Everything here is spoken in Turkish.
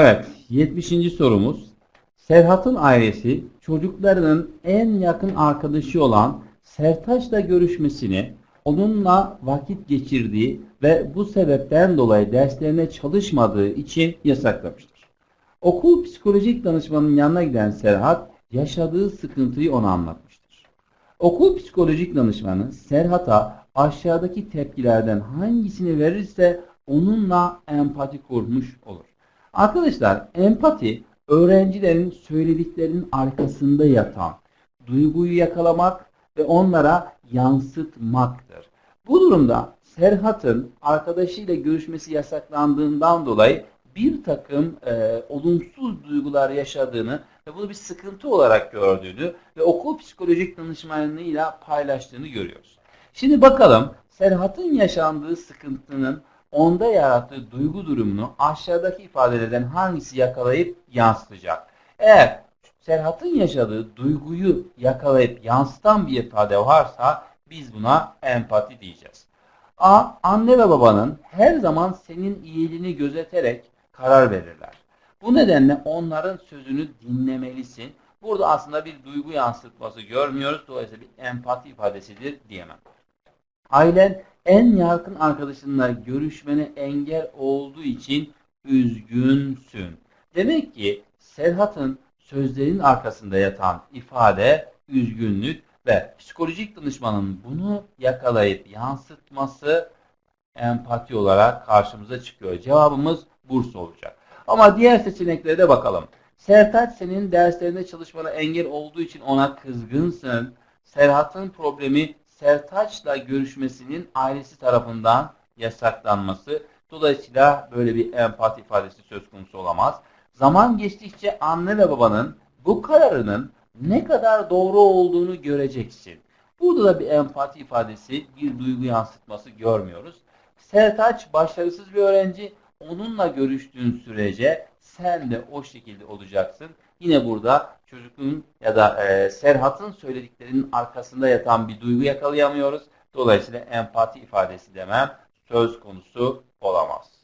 Evet, 70. sorumuz. Serhat'ın ailesi çocuklarının en yakın arkadaşı olan Sertaç'la görüşmesini, onunla vakit geçirdiği ve bu sebepten dolayı derslerine çalışmadığı için yasaklamıştır. Okul psikolojik danışmanının yanına giden Serhat yaşadığı sıkıntıyı ona anlatmıştır. Okul psikolojik danışmanı Serhat'a aşağıdaki tepkilerden hangisini verirse onunla empati kurmuş olur. Arkadaşlar empati öğrencilerin söylediklerinin arkasında yatan duyguyu yakalamak ve onlara yansıtmaktır. Bu durumda Serhat'ın arkadaşıyla görüşmesi yasaklandığından dolayı bir takım e, olumsuz duygular yaşadığını ve bunu bir sıkıntı olarak gördüğünü ve okul psikolojik danışmanlığıyla paylaştığını görüyoruz. Şimdi bakalım Serhat'ın yaşandığı sıkıntının onda yarattığı duygu durumunu aşağıdaki ifadelerden hangisi yakalayıp yansıtacak? Eğer Serhat'ın yaşadığı duyguyu yakalayıp yansıtan bir ifade varsa biz buna empati diyeceğiz. A. Anne ve babanın her zaman senin iyiliğini gözeterek karar verirler. Bu nedenle onların sözünü dinlemelisin. Burada aslında bir duygu yansıtması görmüyoruz. Dolayısıyla bir empati ifadesidir diyemem. Ailen en yakın arkadaşınla görüşmene engel olduğu için üzgünsün. Demek ki Serhat'ın sözlerin arkasında yatan ifade üzgünlük ve psikolojik danışmanın bunu yakalayıp yansıtması empati olarak karşımıza çıkıyor. Cevabımız Bursa olacak. Ama diğer seçeneklere de bakalım. Sertaç senin derslerinde çalışmana engel olduğu için ona kızgınsın. Serhat'ın problemi Sertaç'la görüşmesinin ailesi tarafından yasaklanması. Dolayısıyla böyle bir empati ifadesi söz konusu olamaz. Zaman geçtikçe anne ve babanın bu kararının ne kadar doğru olduğunu göreceksin. Burada da bir empati ifadesi, bir duygu yansıtması görmüyoruz. Sertaç başarısız bir öğrenci. Onunla görüştüğün sürece sen de o şekilde olacaksın. Yine burada çocuğun ya da e, Serhat'ın söylediklerinin arkasında yatan bir duygu yakalayamıyoruz. Dolayısıyla empati ifadesi demem söz konusu olamaz.